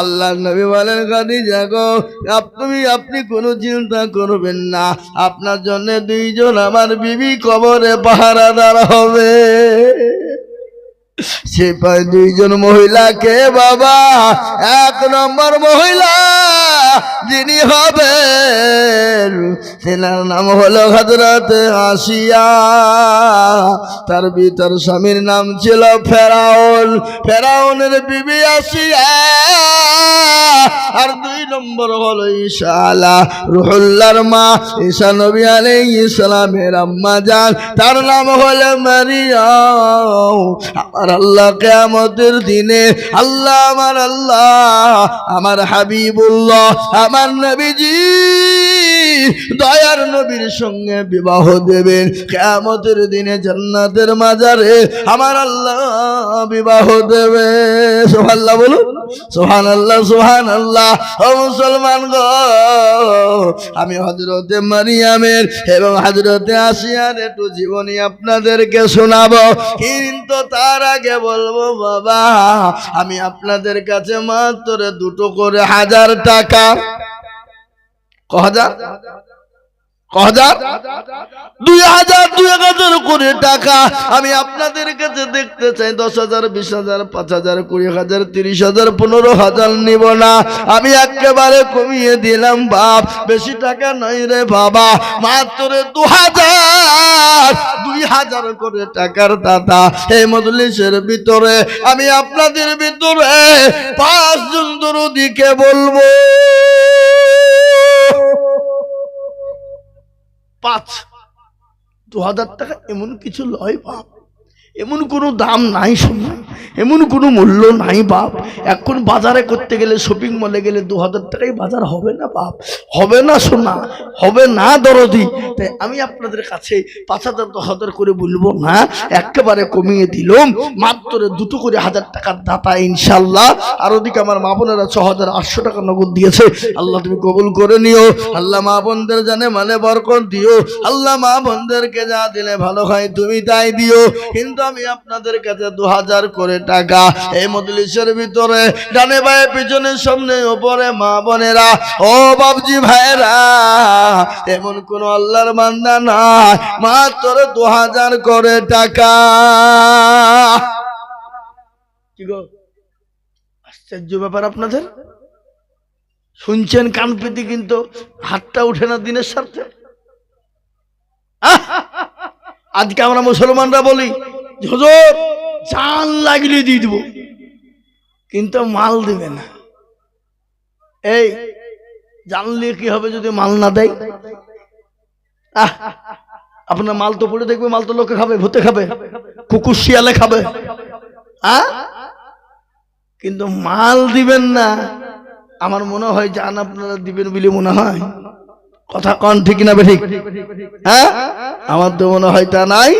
আল্লাহ নবী বলেন, খাদিজা গো, আপনি আপনি কোনো চিন্তা করবেন না। আপনার জন্য দুইজন আমার বিবি কবরে পাহারাদার হবে। সে পায় দুইজন মহিলাকে বাবা। এক নম্বর মহিলা যিনি হবে সেনার নাম হলো হজরত আসিয়া। তার ভিতর স্বামীর নাম ছিল ফেরাউন। ফেরাউনের বিবি আসিয়া। আর দুই নম্বর হলো ঈশা আলা রুহুল্লার মা, ঈশা নবী আলাইহিস ইসলামের আম্মা যান তার নাম হলো মারিয়াম। আমার আল্লাহ কিয়ামতের দিনে আল্লাহ, আমার আল্লাহ, আমার হাবিবুল্লাহ, আমার নবীজি দয়ার নবীর সঙ্গে বিবাহ দেবেন। কিয়ামতের দিনে জান্নাতের মাজারে আমার আল্লাহ বিবাহ দেবে। সুবহানাল্লাহ বলুন। সোহান আল্লাহ সোহান আল্লাহ ও মুসলমান গো। আমি হজরতে মারিয়ামের এবং হজরতে আসিয়ার একটু জীবনী আপনাদেরকে শোনাবো। কিন্তু তার আগে বলব, বাবা, আমি আপনাদের কাছে মাত্র দুটো করে হাজার টাকা। ক হাজার? দুই হাজার দুই হাজার করে টাকা। আমি দেখতে চাই, দশ হাজার, বিশ হাজার, পাঁচ হাজার, কুড়ি হাজার, তিরিশ হাজার, পনেরো হাজার নিব না। আমি একেবারে কমিয়ে দিলাম, বাপ। বেশি টাকা রে বাবা। মাত্র দু হাজার, দুই হাজার করে টাকার দাদা এই মজলিসের ভিতরে। আমি আপনাদের ভিতরে পাঁচজন দরদিকে বলব। পাঁচ। দু হাজার টাকা এমন কিছু লয় বাপ। এমন কোনো দাম নাই শোনা এমন কোনো মূল্য নাই বাপ। এখন বাজারে করতে গেলে শপিং মলে গেলে দু হাজার টাকায় বাজার হবে না বাপ? হবে না শোনা হবে না দরদি। তাই আমি আপনাদের কাছে পাঁচ হাজার, দশ হাজার করে বলব না, একেবারে কমিয়ে দিলাম। মাত্র দুটো করে হাজার টাকার দাতা ইনশাল্লাহ আর ওদিকে আমার মা বোনেরা ছ হাজার আটশো টাকা নগদ দিয়েছে। আল্লাহ তুমি কবুল করে নিও। আল্লাহ মা বোনদের জানে মানে বরকত দিও। আল্লাহ মা বোনদেরকে যা দিলে ভালো হয় তুমি তাই দিও। কিন্তু আমি আপনাদের কাছে দু হাজার করে টাকা এই মজলিসের ভিতরে ডানে বায়ে, পিছনে, সামনে, ওপরে, মা বোনেরা, ও বাবজি ভাইরা এমন কোন আল্লাহর বান্দা নাই, মাত্র দু হাজার করে টাকা। কি গো? আশ্চর্য ব্যাপার আপনাদের। শুনছেন কান পেতে কিন্তু হাতটা উঠে না দিনের স্বার্থে? আজকে আমরা মুসলমানরা বলি হুজুর জান লাগলে দিয়ে দিব। কিন্তু মাল দেবে না। এই জানলে কি হবে যদি মাল না দেয়! আপনার মাল তো পড়ে দেখবে, মাল তো লোকে খাবে, ভূতে খাবে, কুকুর শিয়ালে খাবে। কিন্তু মাল দিবেন না। আমার মনে হয় জান আপনারা দিবেন বলে মনে হয়। কথা কন ঠিক না ঠিক? হ্যাঁ? আমার তো মনে হয় তা নাই।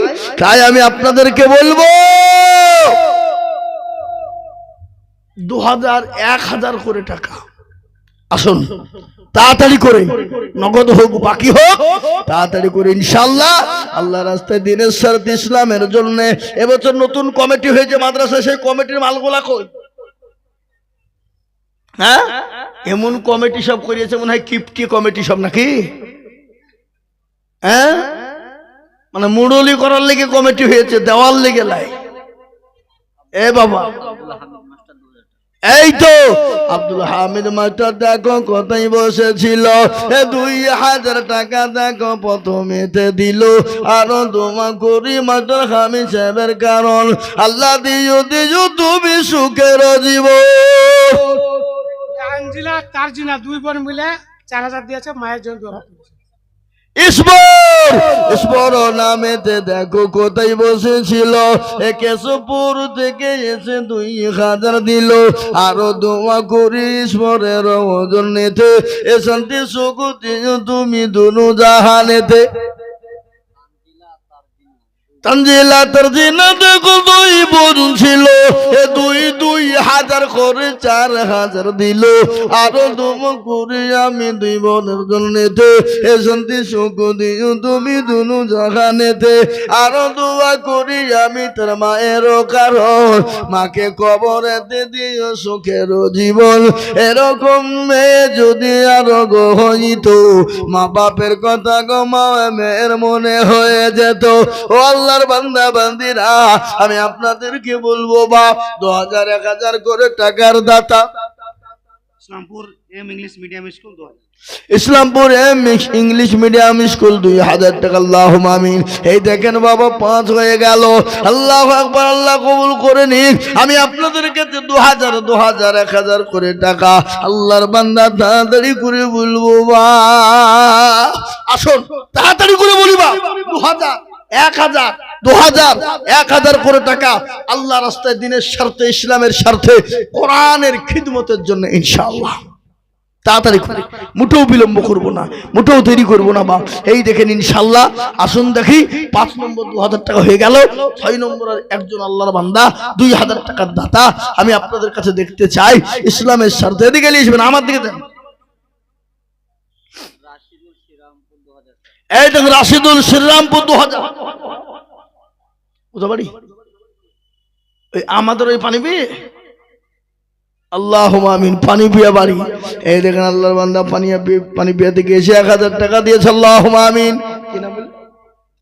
তাই আমি আপনাদেরকে বলব দু হাজার এক হাজার করে টাকা। আসুন, তাড়াতাড়ি করে, নগদ হোক, বাকি হোক, তাড়াতাড়ি করে ইনশাল্লাহ আল্লাহ রাস্তায় দিনের সারত ইসলামের জন্য এবছর নতুন কমিটি হয়েছে মাদ্রাসা সেই কমিটির মালগুলা কই? হ্যাঁ? এমন কমিটি সব করিয়েছে মনে হয় কিপটি কমিটি সব নাকি? হ্যাঁ? মানে মুরলি করার লেগে কমিটি হয়েছে, দেওয়ার লেগে লাই। এ বাবা। এই তো, আব্দুল হামিদ মাস্টার দেখো কোথায় বসেছিল। দুই হাজার টাকা দেখো প্রথমেতে দিল। আরও তোমা করি মাস্টার হামিদ সাহেবের কারণ। আল্লাহ দিও দিও, তুমি সুখের জীব আঞ্জিলা তারজিনা দুই বোন মিলে চার হাজার দিয়েছে, মায়ের জন্য নামেতে দেখো কোথায় বসেছিল। কেশপুর থেকে এসে দুই হাজার দিল। আরও দোয়া করি ঈশ্বরের ওজন নেতে। এ শান্তি সুখ তুমি দুনু জাহানেতে। তানজিলা তারজিনা দেখো দুই বোন ছিল। এ দুই দুই হাজার করে চার হাজার দিল। আরও দুম করে আমি দুই বোনের জন্যতে এ শান্তি সুখ দিও তুমি দুনু জাহানেতে আরও দোয়া করি আমি তোর মায়ের কারণ। মাকে কবরেতে দিও সুখের জীবন। এরকম মেয়ে যদি আরও গো হইত, মা বাপের কথা গো মা মেয়ের মনে হয়ে যেত। ও আল্লাহর বান্দা বান্দিরা আমি আপনাদেরকে বলব বাপ দু হাজার এক হাজার করে টাকার দাতা। Islampur M English medium school দু Islampur M English medium school দুই হাজার টাকা আল্লাহ মামিন এই দেখেন বাবা পাঁচ হয়ে গেল। আল্লাহ একবার আল্লাহ কবুল করে নিন আমি আপনাদের কাছে দু হাজার দু হাজার এক হাজার করে টাকা আল্লাহর বান্দা তাড়াতাড়ি করে বলব বা আসুন তাড়াতাড়ি করে বলিবা দু হাজার। এক হাজার, দু হাজার, এক হাজার করে টাকা আল্লাহ রাস্তায় দিনের স্বার্থে, ইসলামের স্বার্থে, কোরআনের খিদমতের জন্য ইনশাআল্লাহ। তাড়াতাড়ি করে, মোটেও বিলম্ব করব না, মোটেও দেরি করব না বা, এই দেখেন ইনশাল্লাহ আসুন দেখি, পাঁচ নম্বর দু হাজার টাকা হয়ে গেল, ছয় নম্বরের একজন আল্লাহর বান্দা, দুই হাজার টাকার দাতা, আমি আপনাদের কাছে দেখতে চাই, ইসলামের স্বার্থে। এদিকে নিয়ে আসবেন আমার দিকে দেন। এই দেখুন রাশিদুল শ্রীরামপুর দু হাজার। বুঝতে আমাদের ওই পানি পেয়ে? আল্লাহ আমিন, পানি বিয়া বাড়ি। এই দেখেন আল্লাহর বান্দা পানি পানি বিয়াতে গিয়েছে, এক হাজার টাকা দিয়েছে আল্লাহ আমিন?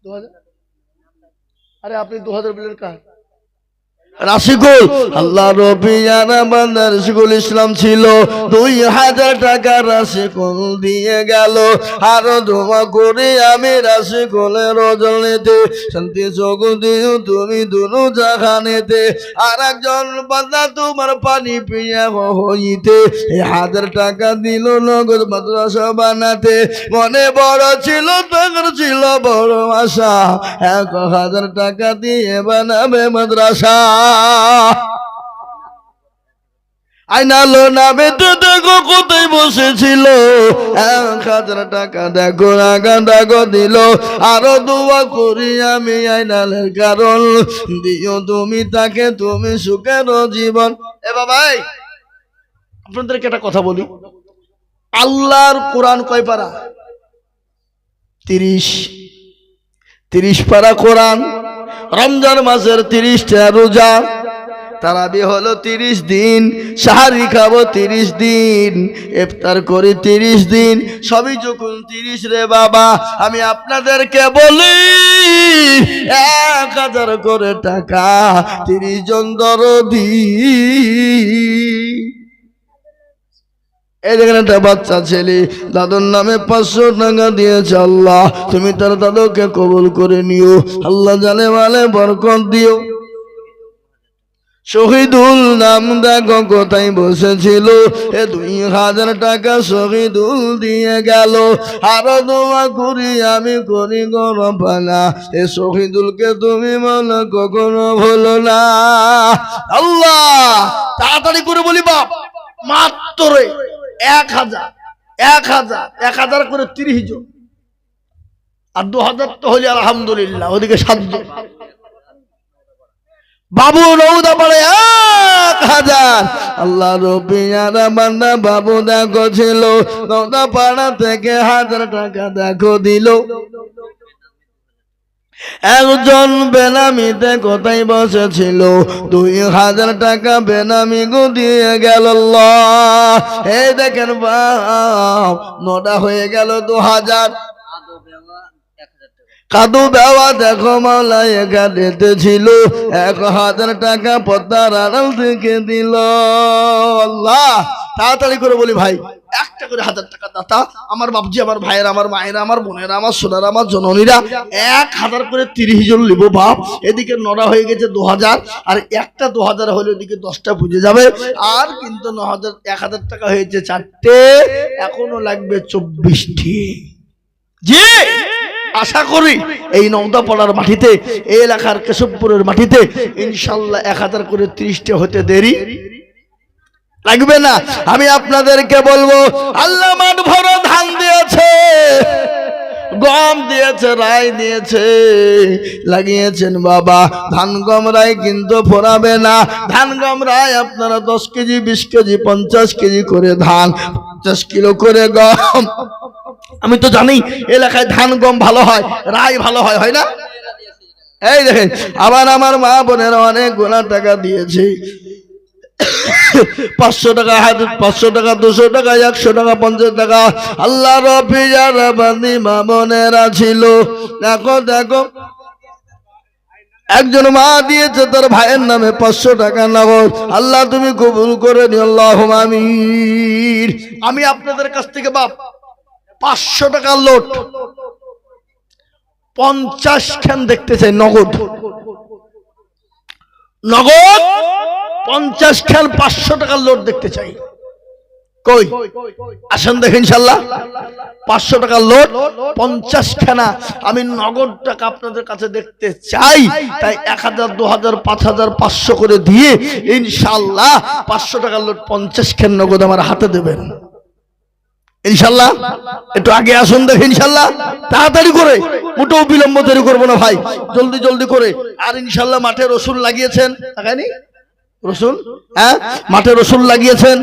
দু হাজার? আরে আপনি দু হাজার বললেন কার? রাশিকুল। আল্লাহ রাশিকুল ইসলাম ছিল। দুই হাজার টাকা রাশিকুল দিয়ে গেল। আরও দোয়া করে আমি রাশিকুলের রজনীতে শান্তি চোখ দিও তুমি দুনু জাহানেতে আর একজন বান্দা তোমার পানি পিয়া হইতে। এই হাজার টাকা দিল নগদ মাদ্রাসা বানাতে। মনে বড় ছিল টাকার ছিল বড় আশা। এক হাজার টাকা দিয়ে বানাবে মাদ্রাসা। আইনালো নামে তো দেখো কোথায় বসেছিল হাজার টাকা দেখো, দিল। আরও দোয়া করি আমি আইনালের কারণ। দিও তুমি তাকে, তুমি সুখের জীবন। এ বাবাই, আপনাদেরকে একটা কথা বলি। আল্লাহর কোরআন কয় পারা? তিরিশ। তিরিশ পারা কোরআন। রমজান মাসের তিরিশটা রোজা। তারাবি হলো তিরিশ দিন, সাহারি খাব তিরিশ দিন, ইফতার করি তিরিশ দিন, সবই যখন তিরিশ রে বাবা, আমি আপনাদেরকে বলি, এক হাজার করে টাকা তিরিশ জন দরদি। এই দেখেন একটা বাচ্চা ছেলে, দাদুর নামে পাঁচশো টাকা দিয়েছে আল্লাহ। তুমি তার দাদুকে কবুল করে নিও। আল্লাহ জানে মালে বরকত দিও। শহীদুল নাম দেখো কোথায় বসেছিল। এ দুই হাজার টাকা শহীদুল দিয়ে গেল। আরও দোয়া করি আমি করি গরপানা এ শহীদুলকে তুমি মনে কখনো ভুলো না। আল্লাহ, তাড়াতাড়ি করে বলি বাপ মাত্র এক হাজার এক হাজার এক হাজার করে তিরিশ জন। আর দু হাজার তো হলে আলহামদুলিল্লাহ, ওদিকে সাত জন। বাবু রৌদা পড়ে এক হাজার। আল্লাহ রবিয়ারা বান্দা বাবু দেখো ছিল রৌদা পাড়া থেকে হাজার টাকা দেখো দিল। একজন বেনামিতে কোথায় বসেছিল? দুই হাজার টাকা বেনামি দিয়ে গেল। এই দেখেন নটা হয়ে গেল দু হাজার। কাদু দেওয়া দেখো মাওলা এখানেতে ছিল। এক হাজার টাকা পদ্মার আড়াল থেকে দিল আল্লাহ। তাড়াতাড়ি করে বলি, ভাই, একটা করে হাজার টাকা দাতা আমার বাপজি, আমার ভাইয়ের, আমার মায়েরা, আমার বোনেরা, আমার সোনারা, আমার জননীরা এক হাজার করে তিরিশ জন লিব বাপ। এদিকে নড়া হয়ে গেছে দু হাজার, আর একটা দু হাজার হলে ওদিকে দশটা বুঝে যাবে। আর কিন্তু ন হাজার, এক হাজার টাকা হয়েছে চারটে, এখনও লাগবে চব্বিশটি। জি, আশা করি এই নওদাপাড়ার মাটিতে, এই এলাকার কেশবপুরের মাটিতে ইনশাল্লাহ এক হাজার করে ত্রিশটা হতে দেরি। লাগবে না। আমি আপনাদেরকে বলব, আল্লাহ মাঠ ভরো ধান দিয়েছে, গম দিয়েছে রায় দিয়েছে, লাগিয়েছেন বাবা। ধান গম রায় কিন্তু ফোরাবে না। ধান গম রায় আপনারা দশ কেজি, বিশ কেজি, পঞ্চাশ কেজি করে ধান, পঞ্চাশ কিলো করে গম। আমি তো জানি, এলাকায় ধান গম ভালো হয় রায় ভালো হয় হয় না? এই দেখেন, আবার আমার মা বোনের অনেক গোনা টাকা দিয়েছে। পাঁচশো টাকা পাঁচশো টাকা, দুশো টাকা, একশো টাকা, পঞ্চাশ টাকা। আল্লাহ রফিজার বান্দি মা বোনেরা ছিল দেখো দেখো। একজন মা দিয়েছে তার ভাইয়ের নামে পাঁচশো টাকা নগদ। আল্লাহ তুমি কবুল করে নি আল্লাহ আমির আমি আপনাদের কাছ থেকে বাপ, পাঁচশো টাকা লোট, পঞ্চাশ খান দেখতে চাই, নগদ। নগদ পঞ্চাশ খান পাঁচশো টাকার লোট দেখতে চাই। কই? আসেন দেখেন ইনশাল্লাহ। পাঁচশো টাকার লোট পঞ্চাশ খানা আমি নগদ টাকা আপনাদের কাছে দেখতে চাই, তাই এক হাজার, দু হাজার, পাঁচ হাজার, পাঁচশো করে দিয়ে ইনশাল্লাহ পাঁচশো টাকার লোট পঞ্চাশ খান নগদ আমার হাতে দেবেন। ইনশাল্লাহ? একটু আগে আসুন দেখে ইনশাল্লাহ। তাড়াতাড়ি করে। মোটেও বিলম্ব তৈরি করব না ভাই। জলদি জলদি করে। আর ইনশাল্লাহ মাঠে রসুন লাগিয়েছেন। লাগায়নি রসুন? হ্যাঁ? মাঠে রসুন লাগিয়েছেন।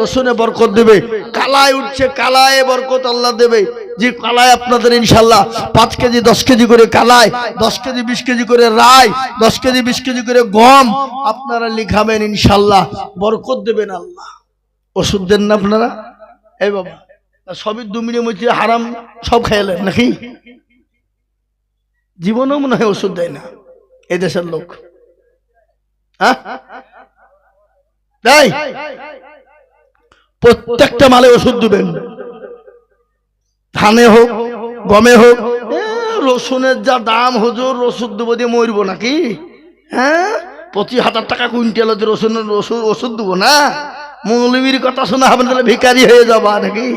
রসুনে বরকত দেবে। কালায় উঠছে, কালায় বরকত আল্লাহ দেবে। যে কালায় আপনাদের ইনশাল্লাহ, পাঁচ কেজি, দশ কেজি করে কালায়, দশ কেজি, বিশ কেজি করে রায়, দশ কেজি, বিশ কেজি করে গম, আপনারা লিখাবেন ইনশাল্লাহ। বরকত দেবেন আল্লাহ। ওষুধ দেন না আপনারা? এই বাবা সবই দু মিনিট হারাম, সব খাইলেন নাকি? জীবনেও মনে হয় ওষুধ দেয় না। এই দেশের লোক। হ্যাঁ? প্রত্যেকটা মালে ওষুধ দিবেন। ধানে হোক, গমে হোক। রসুনের যা দাম, হুজুর, রসুন দেবো দিয়ে মরবো নাকি? হ্যাঁ? পঁচিশ হাজার টাকা কুইন্টাল রসুনের রসুন ওষুধ দেবো না? মৌলবীর কথা শোনা হবে তাহলে ভিকারি হয়ে যাবা নাকি?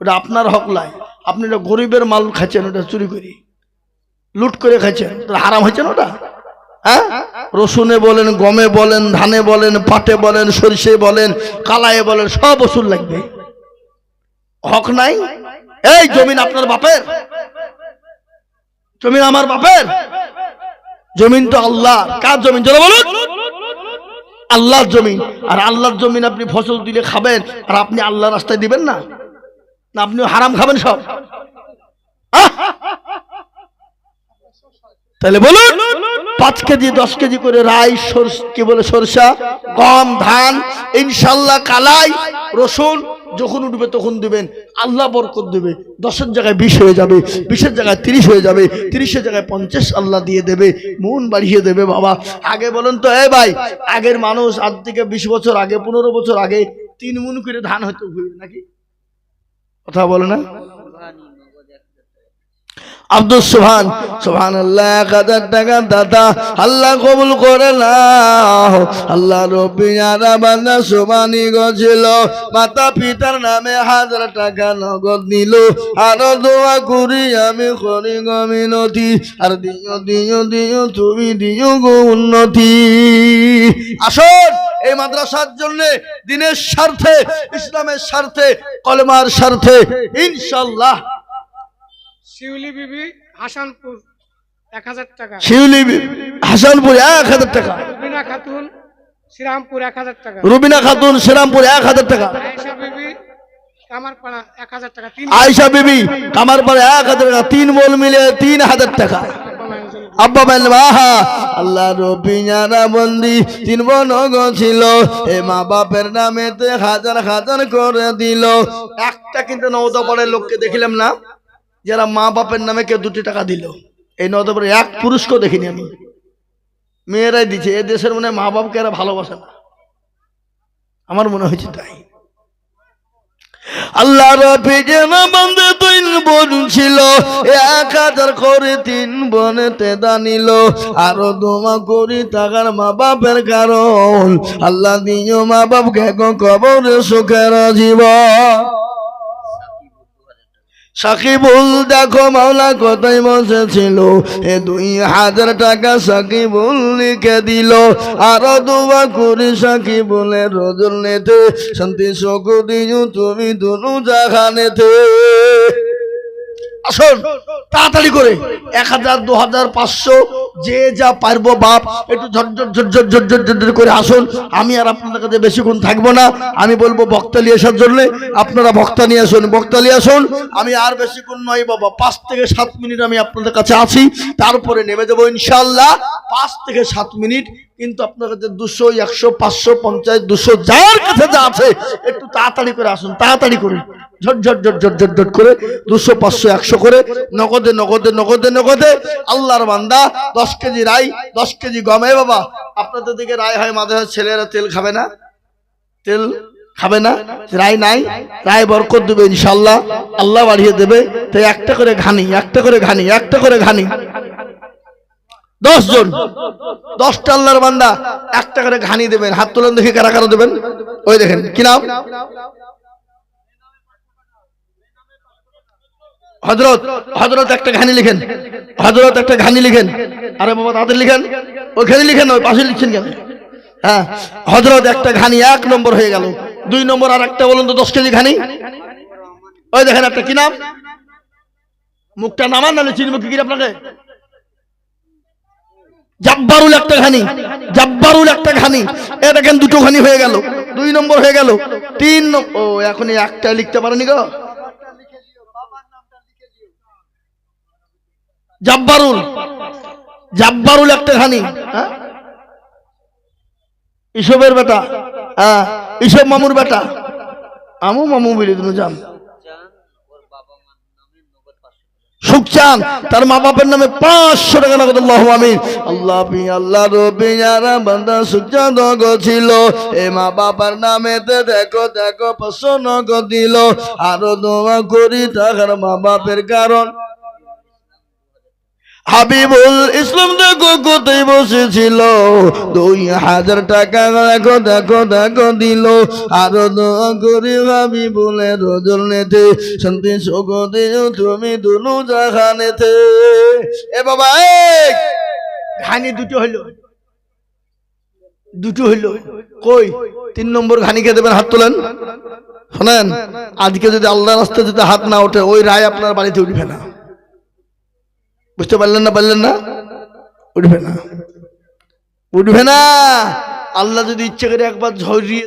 ওটা আপনার হক লাই আপনি এটা গরিবের মাল খাচ্ছেন ওটা চুরি করি। লুট করে খাইছে। হারাম হয়েছে না ওটা? হ্যাঁ? রসুনে বলেন, গমে বলেন, ধানে বলেন, পাটে বলেন, সরিষে বলেন কালায়ে বলেন, সব ওষুধ লাগবে। হক নাই? এই জমিন আপনার বাপের। জমিন আমার বাপের। জমিন তো আল্লাহ। কার জমিন? চলো বলুন। আল্লাহর জমিন। আর আল্লাহর জমিন আপনি ফসল দিলে খাবেন, আর আপনি আল্লাহ রাস্তায় দিবেন না? আপনি হারাম খাবেন সব! তাহলে বলুন, পাঁচ কেজি, দশ কেজি করে রাই কি বলে সরষা, গম, ধান, ইনশাল্লাহ কালাই, রসুন, যখন উঠবে তখন দিবেন, আল্লাহ বরকত দেবে, দশের জায়গায় বিশ হয়ে যাবে, বিশের জায়গায় তিরিশ হয়ে যাবে, তিরিশের জায়গায় পঞ্চাশ আল্লাহ দিয়ে দেবে, মন বাড়িয়ে দেবে বাবা। আগে বলেন তো, এ ভাই, আগের মানুষ আজ থেকে বিশ বছর আগে, পনেরো বছর আগে তিন মুন করে ধান হয়তো ঘুরে নাকি? কথা বলে না? আব্দুল সুবহান। সুবহান আল্লাহ এক হাজার টাকা দাদা? আল্লাহ কবুল করে নাও। আল্লাহ যারা বান্দা সুবানি গছিল মাতা পিতার নামে হাজার টাকা নগদ নিল। আরও দোয়া করি, আমি করি গো মিনতি। আর দিও দিও দিও, তুমি দিও গো উন্নতি। আসুন, এই মাদ্রাসার জন্য, দিনের স্বার্থে, ইসলামের স্বার্থে, কলমার স্বার্থে, ইনশাল্লাহ শিউলি বিবি হাসানপুর এক হাজার টাকা। শিউলি হাসানপুর এক হাজার টাকা। রুবিনা খাতুন শ্রীরামপুর এক হাজার টাকা। রুবিনা খাতুন শ্রীরামপুর এক হাজার টাকা। আয়েশা বিবি কামারপাড়া এক হাজার টাকা। তিন আয়সা বিবি কামারপাড়া এক হাজার টাকা। তিন বল মিলে তিন হাজার টাকা। আব্বা বলেন আল্লাহ রবিনারা বন্দি তিন বোন ছিল এ মা বাপের নামেতে হাজার হাজার করে দিল। একটা কিন্তু নৌদাপাড়ের লোককে দেখিলাম না? যারা মা বাপের নামে কেউ দুটি টাকা দিল। এই নৌদাপাড়ে এক পুরুষকেও দেখিনি আমি। মেয়েরাই দিচ্ছে এ দেশের মনে মা বাপকে এরা ভালোবাসে না। আমার মনে হয়েছে তাই। আল্লাহ রফি যেন বন্ধে তিন বোন ছিল। এক হাজার করে তিন বনেতে দানিল আরও দোমা করি টাকার মা বাপের কারণ। আল্লাহ দিও মা বাপকে কবরে সুখের জীবন। সাকিবুল, দেখো মাওলা কোথায় বসেছিল। এ দুই হাজার টাকা সাকিবুল লিখে দিল। আরও দুবা করি সাকিবুলের রোজ নেতে। শান্তি শোক দিও তুমি দুনু জাহানেতে আসুন, তাড়াতাড়ি করে। এক হাজার, দু হাজার, পাঁচশো। যে যা পারব বাপ একটু ঝরঝর ঝরঝর ঝরঝর ঝরঝর করে আসুন আমি আর আপনাদের কাছে বেশিক্ষণ থাকব না আমি বলব বক্তা নিয়ে আসার জন্য আপনারা বক্তা নিয়ে আসুন বক্তা নিয়ে আসুন আমি আর বেশিক্ষণ নয় বাবা পাঁচ থেকে সাত মিনিট আমি আপনাদের কাছে আছি তারপরে নেমে দেবো ইনশাল্লাহ পাঁচ থেকে সাত মিনিট কিন্তু আপনার কাছে দুশো একশো পাঁচশো পঞ্চাশ দুশো যার কাছে যা আছে একটু তাড়াতাড়ি করে আসুন তাড়াতাড়ি করে ঝট ঝট ঝট ঝট ঝট ঝট করে দুশো পাঁচশো একশো করে নগদে নগদে নগদে নগদে আল্লাহর বান্দা দশ কেজি রাই, দশ কেজি গমে। বাবা, আপনাদের দিকে রায় হয়, মাঝে হয় ছেলেরা তেল খাবে না। তেল খাবে না রায় নাই। রায় বরকত দেবে ইনশাল্লাহ আল্লাহ বাড়িয়ে দেবে। তাই একটা করে ঘানি, একটা করে ঘানি, একটা করে ঘানি। দশ জন, দশটা আল্লাহর বান্দা একটা করে ঘানি দেবেন। হাত তোলেন দেখে কারা কারা দেবেন। ওই দেখেন, কি নাম? হজরত হজরত একটা ঘানি লিখেন। হজরত একটা ঘানি লিখেন। আরে বাবা তাদের লিখেন? ওইখানে লিখেন, ওই পাশে লিখছেন কেন? হ্যাঁ হজরত একটা ঘানি এক নম্বর হয়ে গেল। দুই নম্বর আর একটা বলুন তো, দশ কেজি ঘানি ওই দেখেন একটা কি নাম? মুখটা নামান নালে চিনব কি আপনাকে? জাব্বারুল একটা ঘানি জাব্বারুল একটা ঘানি এ দেখেন দুটো ঘানি হয়ে গেল, দুই নম্বর হয়ে গেল, তিন ও এখন একটা লিখতে পারেনি গো। জাব্বারুল। জাব্বারুল একটা খানি হ্যাঁ? ইসবের বেটা হ্যাঁ ইসব মামুর বেটা। আমু মামু বলে জান সুখচান, তার মা বাপের নামে পাঁচশো টাকা নগদ আমিন। আল্লাহ পি আল্লাহ রবি যারা বান্দা সুখচান দগ ছিল এ মা বাবার নামেতে দেখো দেখো, পাঁচশো নগদ দিল। আরও দোয়া করি টাকার মা বাপের কারণ। হাবিবুল ইসলাম দেখো কোথায় বসেছিল? দুই হাজার টাকা দেখো দেখো দেখো দিল। আরও করি হাবিবুলের রজল নেতে। শান্তি দিও তুমি দুনু জাহানেতে। এ বাবা ঘানি দুটো হইল। দুটো হইল। কই? তিন নম্বর ঘানিকে দেবেন হাত তোলেন। শোনেন, আজকে যদি আল্লাহ রাস্তায় যদি হাত না ওঠে, ওই রায় আপনার বাড়িতে উঠবে না। বুঝতে পারলেন না পারলেন না? উঠবে না। উঠবে না। আল্লাহ যদি ইচ্ছে করে একবার ঝরিয়ে